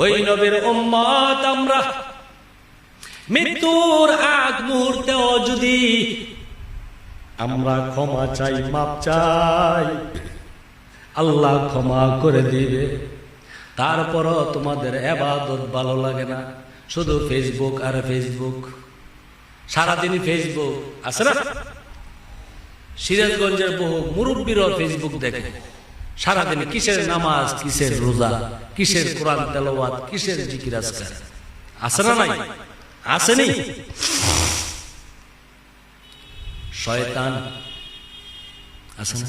ওই নবীর উম্মত আমরা। মৃত্যুর আগ মুহূর্তেও যদি আমরা ক্ষমা চাই, মাপ চাই, আল্লাহ ক্ষমা করে দিবে। তারপরও তোমাদের এবাদত ভালো লাগে না। শুধু ফেসবুক আর ফেসবুক। সারাদিন ফেসবুক, আছে না? সিরাজগঞ্জের বহু মুরব্বীরও ফেসবুক দেখে। সারাদিন কিসের নামাজ কিসের রোজা কিসের কোরআন তেলাওয়াত কিসের জিকির আজকার? আছে না নাই? আসেনি শয়তান আছে না?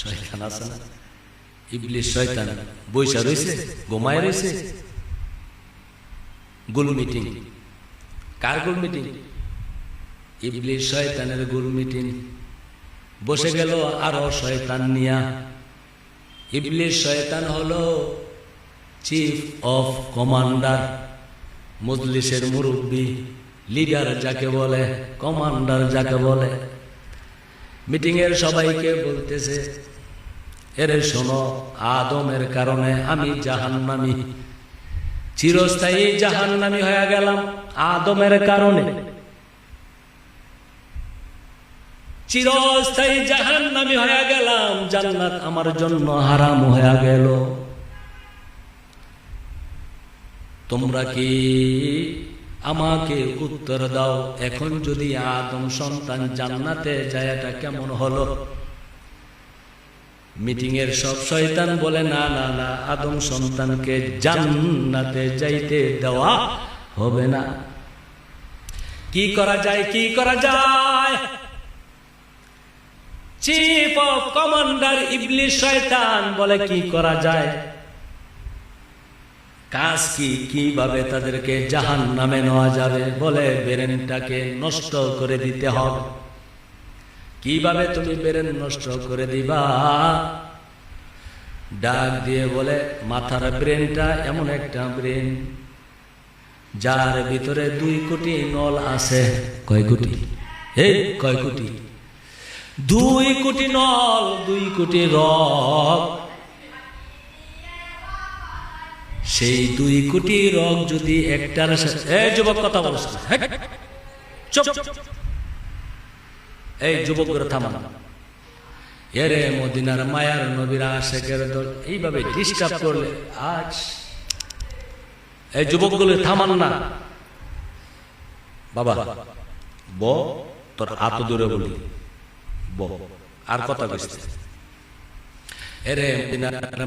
শয়তান আছে না? ইবলিশ শয়তান বৈশা রয়েছে গোমায় রয়েছে গুল মিটিং। কার গুল মিটিং? ইবলিশ শয়তানের গুল মিটিং। বসে গেল আরও শয়তান নিয়া। ইবলিশ শয়তান হলো চিফ অফ কমান্ডার, মজলিসের মুরব্বী, লিডার যাকে বলে, কমান্ডার যাকে বলে। মিটিং এর সবাইকে বলতেছে, এরে শোনো, আদমের কারণে আমি জাহান্নামি। চিরস্থায়ী জাহান্নামি হয়ে গেলাম আদমের কারণে। চিরস্থায়ী জাহান্নামি হয়ে গেলাম, জান্নাত আমার জন্য হারাম হয়ে গেল। তোমরা কি আমাকে উত্তর দাও? এখন যদি আদম সন্তান জান্নাতে যায়, এটা কেমন হলো? মিটিং এর সব শয়তান বলে, না না না, আদম সন্তানকে জান্নাতে যাইতে দেওয়া হবে না। কি করা যায়, কি করা যায়? চিফ অফ কমান্ডার ইবলিশ শয়তান বলে কি করা যায়? কাজ কি? কীভাবে তাদেরকে জাহান নামে নেওয়া যাবে? বলে বেরেনটাকে নষ্ট করে দিতে হবে। কীভাবে তুমি বেরেন নষ্ট করে দিবা? ডাক দিয়ে বলে, মাথার ব্রেনটা এমন একটা ব্রেন, যার ভিতরে দুই কোটি নল আছে। কয় কোটি? এই কয় কোটি? দুই কোটি নল, দুই কোটি রক সেই দুই কোটি রক যদি একটার এই যুবক কথা বলছে এই যুবকরা থামান। এরে মদিনার মায়ার নবীরা শেখের দল, এইভাবে ডিস্টার্ব করলে আজ এই যুবকগুলো থামান না। বাবা, ব, তোর আত দূরে বলি। আর এরে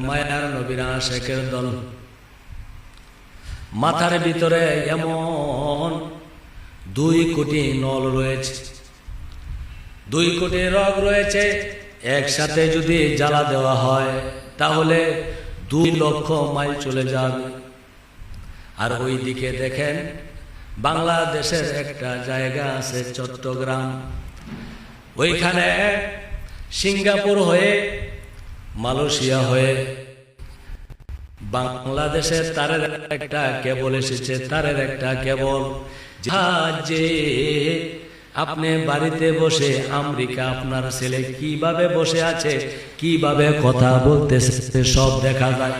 মায়ার নবীরা শেখের দল। মাথার ভিতরে এমন দুই কোটি নল রয়েছে। দুই কোটি রগ রয়েছে, একসাথে যদি জ্বালা দেওয়া হয়, তাহলে দুই লক্ষ মাইল চলে যাবে। আর ওই দিকে দেখেন, বাংলাদেশের একটা জায়গা আছে চট্টগ্রাম। ওইখানে সিঙ্গাপুর হয়ে, মালয়েশিয়া হয়ে। বাংলাদেশের তারের একটা কেবল এসেছে, তারের একটা কেবল। যে আপনি বাড়িতে বসে, আমেরিকা আপনার ছেলে কীভাবে বসে আছে, কীভাবে কথা বলতেছে, সব দেখা যায়।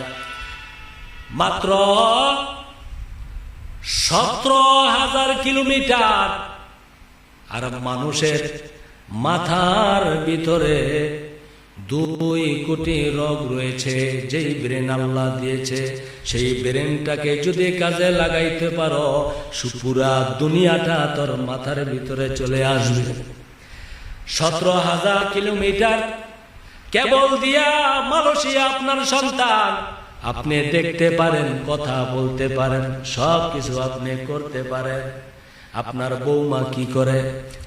মাত্র সতেরো হাজার কিলোমিটার। আর মানুষের মাথার ভিতরে দুই কোটি রোগ রয়েছে, যেই ব্রেন আল্লাহ দিয়েছে। সেই ব্রেনটাকে যদি কাজে লাগাইতে পারো, সুপুরা দুনিয়াটা তোর মাথার ভিতরে চলে আসবে। সতেরো হাজার কিলোমিটার কেবল দিয়া মালয়েশিয়া আপনার সন্তান। আপনি দেখতে পারেন, কথা বলতে পারেন সব কিছু আপনি করতে পারেন। আপনার বৌমা কি করে?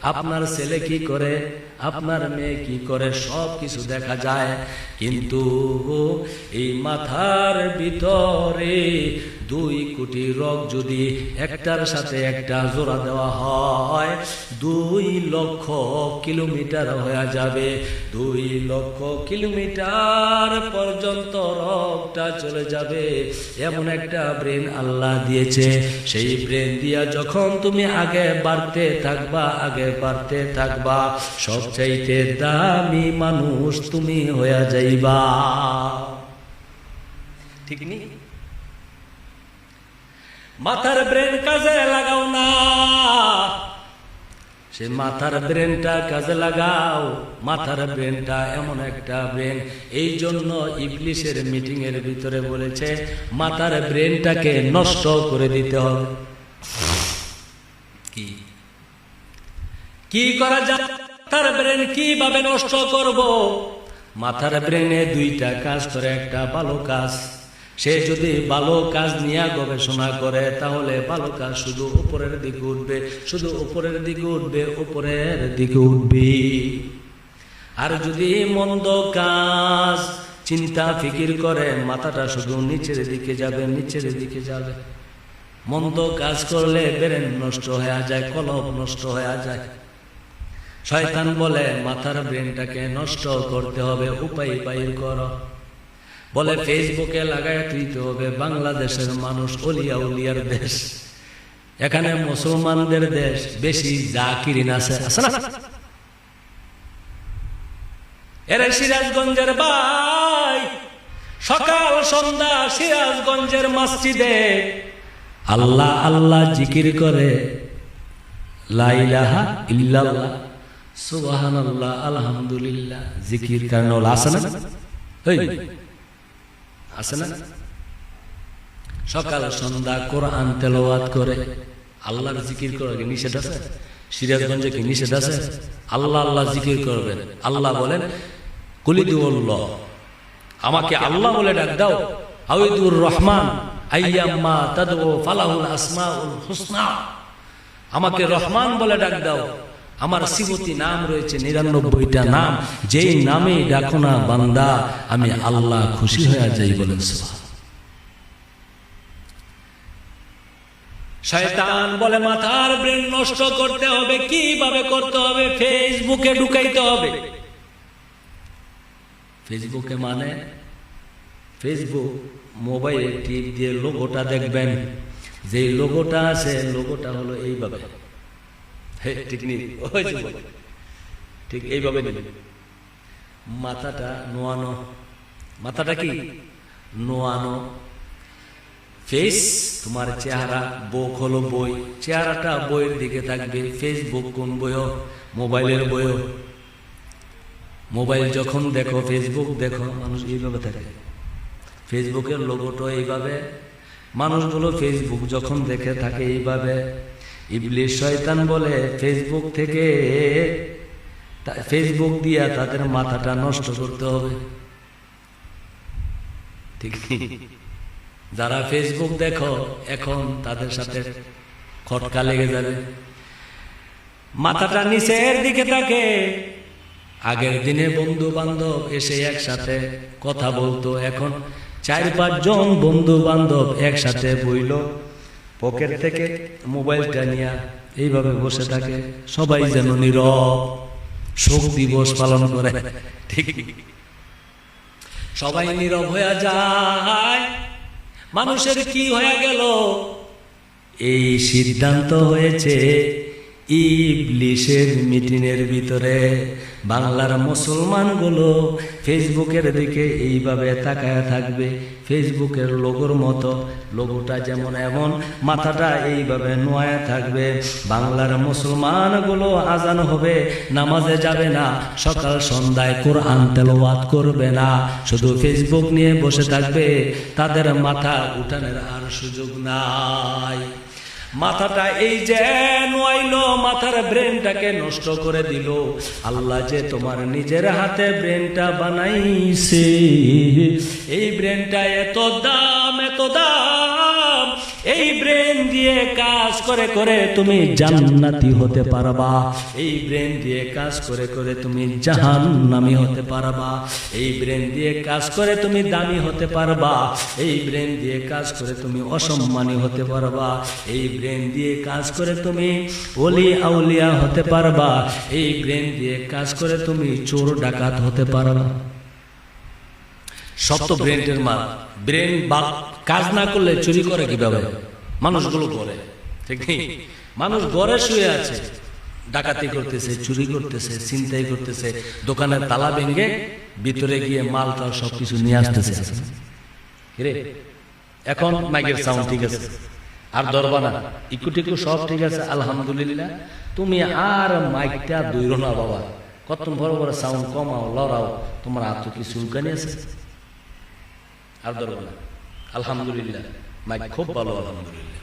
আপনার ছেলে কি করে? আপনার মেয়ে কি করে? সব কিছু দেখা যায়। কিন্তু এই মাথার ভিতরে দুই কোটি রোগ যদি একটার সাথে একটা জোড়া দেওয়া হয়, দুই লক্ষ কিলোমিটার হয়ে যাবে। দুই লক্ষ কিলোমিটার পর্যন্ত রোগটা চলে যাবে। এমন একটা ব্রেন আল্লাহ দিয়েছে। সেই ব্রেন দিয়া যখন তুমি আগে বাড়তে থাকবা, আগে বাড়তে থাকবা, সবচাইতে দামি মানুষ তুমি হয়ে যাইবা। ঠিক নেই মাথার ব্রেন কাজে লাগাও না। সে মাথার ব্রেনটা কাজে লাগাও। মাথার ব্রেনটা এমন একটা ব্রেন। এই জন্য ইংলিশের মিটিং এর ভিতরে বলেছে মাথার ব্রেনটাকে নষ্ট করে দিতে হবে। কি? কি করা যায়? মাথার ব্রেন কীভাবে নষ্ট করব? মাথার ব্রেনে দুইটা কাজ করে একটা ভালো কাজ। সে যদি ভালো কাজ নিয়ে গবেষণা করে, তাহলে ভালো কাজ শুধু উপরের দিকে উঠবে, শুধু উপরের দিকে উঠবে, উপরের দিকে উঠবে। আর যদি মন্দ কাজ, চিন্তা, ফিকির করে, মাথাটা শুধু নিচের দিকে যাবে, নিচের দিকে যাবে। মন্দ কাজ করলে ব্রেন নষ্ট হয়ে যায়, কলব নষ্ট হয়ে যায়। শয়তান বলে, মাথার ব্রেনটাকে নষ্ট করতে হবে, উপায় বাইর কর। বলে, ফেসবুকে লাগায় দিতে হবে বাংলাদেশের মানুষ অলিয়া উলিয়ার দেশ। এখানে মুসলমানদের দেশ বেশি জাকিরিন আছে আছে না? সিরাজগঞ্জের ভাই, সকাল সন্ধ্যা সিরাজগঞ্জের মসজিদে আল্লাহ আল্লাহ জিকির করে লাইলাহা ইল্লাল্লাহ, সুবহানাল্লাহ, আলহামদুলিল্লাহ, জিকির কারণ আছে না? আছে না? সকাল সন্ধ্যা কোরআন তেলাওয়াত করে, আল্লাহর জিকির করা নিষেধ আছে? সিরাজগঞ্জে কি নিষেধ আছে? আল্লাহ আল্লাহ জিকির করবেন। আল্লাহ বলেন কুলিদুল্লাহ আমাকে আল্লাহ বলে ডাক দাও, আউদুর রহমান আইয়াম্মা তাদউ ফালাহুল আসমাউল হুসনা। আমাকে রহমান বলে ডাক দাও আমার সিবতি নাম রয়েছে নিরানব্বইটা নাম। যেই নামে ডাকো না বান্দা, আমি আল্লাহ খুশি হয়ে যাই বলেন শয়তান বলে, মাথার ব্রেন নষ্ট করতে হবে, কীভাবে করতে হবে? ফেসবুকে ঢুকাইতে হবে। ফেসবুকে মানে? ফেসবুক মোবাইলে টিপ দিয়ে লোগোটা দেখবেন। যে লোগোটা আছে, লোগোটা হলো এইভাবে। ঠিক নেই। ঠিক এইভাবে নেবে। মাথাটা নোয়ানো। মাথাটা কি? নোয়ানো। ফেস তোমার চেহারা, বুক হলো বই। চেহারাটা বইয়ের দিকে থাকবে। ফেসবুক কোন বইও মোবাইলের বইও মোবাইল যখন দেখো ফেসবুক দেখো, মানুষ এইভাবে থাকে। ফেসবুকের লোগোটা এইভাবে। মানুষগুলো ফেসবুক যখন দেখে, থাকে এইভাবে। ইবলিশ শয়তান বলে ফেসবুক থেকে ফেসবুক দিয়া তাদের মাথাটা নষ্ট করতে হবে। ঠিক যারা ফেসবুক দেখো, এখন তাদের সাথে খটকা লেগে যাবে। মাথাটা নিচের দিকে থাকে। আগের দিনে বন্ধু বান্ধব এসে একসাথে কথা বলতো, এখন চার পাঁচজন বন্ধু বান্ধব একসাথে বইল। পকেট থেকে মোবাইলটা নিয়ে এইভাবে বসে থাকে। সবাই যেন নীরব শোক দিবস পালন করে। ঠিক সবাই নীরব হয়ে যায়। মানুষের কি হয়ে গেল? এই সিদ্ধান্ত হয়েছে ইবলিশের মিটিংয়ের ভিতরে বাংলার মুসলমানগুলো ফেসবুকের দিকে এইভাবে তাকায় থাকবে। ফেসবুকের লোগোর মতো, লোগোটা যেমন এমন, মাথাটা এইভাবে নোয়া থাকবে। বাংলার মুসলমানগুলো আজান হবে, নামাজে যাবে না, সকাল সন্ধ্যায় কোরআন তেলাওয়াত করবে না। শুধু ফেসবুক নিয়ে বসে থাকবে, তাদের মাথা উঠানের আর সুযোগ নাই। মাথাটা এই যে নোয়াইলো মাথার ব্রেনটাকে নষ্ট করে দিল। আল্লাহ যে তোমার নিজের হাতে ব্রেনটা বানাইছে, এই ব্রেনটা এত দাম এত দাম। এই ব্রেন দিয়ে কাজ করে করে তুমি জান্নাতি হতে পারবা। এই ব্রেন দিয়ে কাজ করে করে তুমি হতে পারবা। এই ব্রেন দিয়ে কাজ করে তুমি দামি হতে পারবা। এই ব্রেন দিয়ে কাজ করে তুমি অসম্মানী হতে পারবা। এই ব্রেন দিয়ে কাজ করে তুমি অলি আউলিয়া হতে পারবা। এই ব্রেন দিয়ে কাজ করে তুমি চোর ডাকাত হতে পারবা। সব তো ব্রেনের মাল। ব্রেন বা কাজ না করলে চুরি করে কীভাবে? মানুষগুলো করে ঠিক নেই? মানুষ ঘরে শুয়ে আছে। ডাকাতি করতেছে, চুরি করতেছে চিন্তাই করতেছে, দোকানের তালা ভেঙে ভিতরে গিয়ে মাল টাল সবকিছু নিয়ে আসতেছে। রে? এখন মাইকের সাউন্ড ঠিক আছে? আর ধরবা না। ইকু টিকু সব ঠিক আছে, আলহামদুলিল্লাহ। তুমি আর মাইকটা দৈর না বাবা। কত বড় বড় সাউন্ড কমাও, লড়াও। তোমার তো কি চুলকানি আছে? আর ধরবা না আলহামদুলিল্লাহ। মাইক খুব ভালো, আলহামদুলিল্লাহ।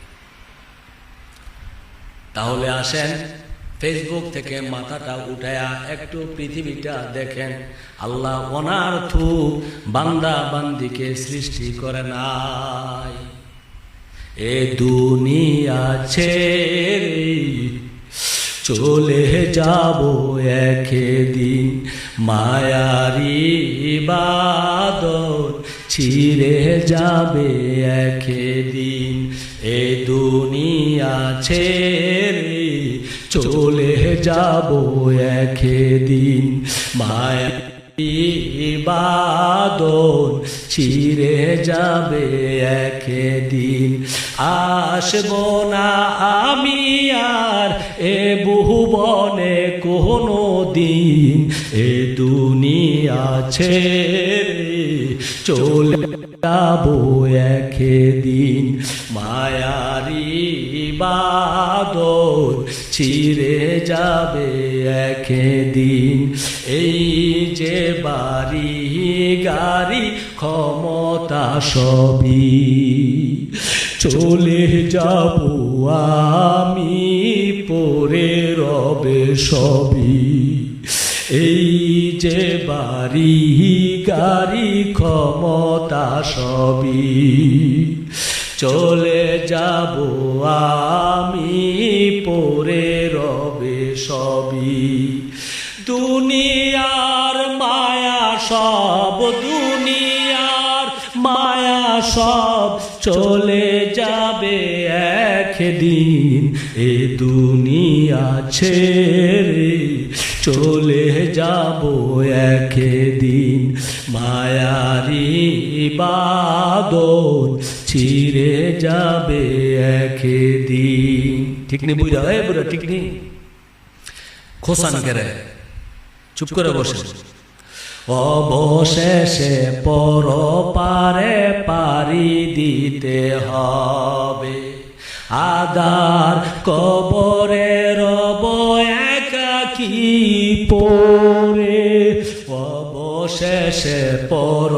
তাহলে আসেন ফেসবুক থেকে মাথাটা উঠায়া একটু পৃথিবীটা দেখেন। আল্লাহ অনার্থ বান্দা বান্দিকে সৃষ্টি করে নাই। এ দুনিয়া ছেড়ে চলে যাব একদিন। মায়ারি বাদর ছিঁড়ে যাবে একদিন। এ দুনিয়া ছেড়ে চলে যাব একদিন। মায়া বাদন ছিঁড়ে যাবে একদিন। আসব না আমি আর এ বহুবনে কোনো দিন এ দুনিয়া ছেড়ে চলে যাব একদিন। মায়ারি বাদর ছিঁড়ে যাবে একদিন। এই যে বাড়ি গাড়ি, ক্ষমতা সবই চলে যাব আমি পরে রবে সবই। এই যে বাড়ি গাড়ি ক্ষমতা সবই চলে যাব আমি পরে রবে সবই। দুনিয়ার মায়া সব, দুনিয়ার মায়া সব চলে যাবে একদিন। এ দুনিয়া ছেড়ে চলে যাব একদিন। মায়ারি বাদন ছিঁড়ে যাবে একদিন। ঠিক নেই, বুঝা? এ বুড়া, ঠিক নেই। খোসান কেরে চুপ করে বসে। অবশেষে পর পারে পারি দিতে হবে। আদার কবরে রব একাকি পরে অবশেষে পর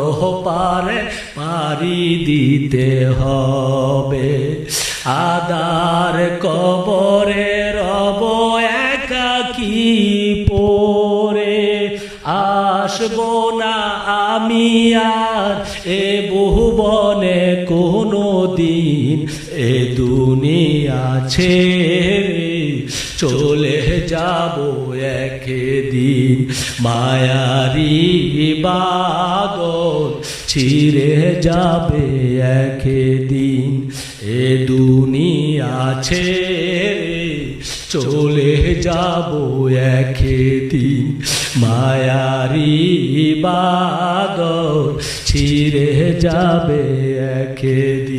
পারে পারি দিতে হবে। আদার কবরে রব একাকি পরে আসব না আমি আর এ বহুবনে কোনো দিন এ দুনিয়া ছেড়ে চলে যাব একদিন। মায়ারি বাদল ছিঁড়ে যাবে একদিন। এ দুনিয়া ছেড়ে চলে যাব একদিন। মায়ারি বাদল ছিঁড়ে যাবে একদিন।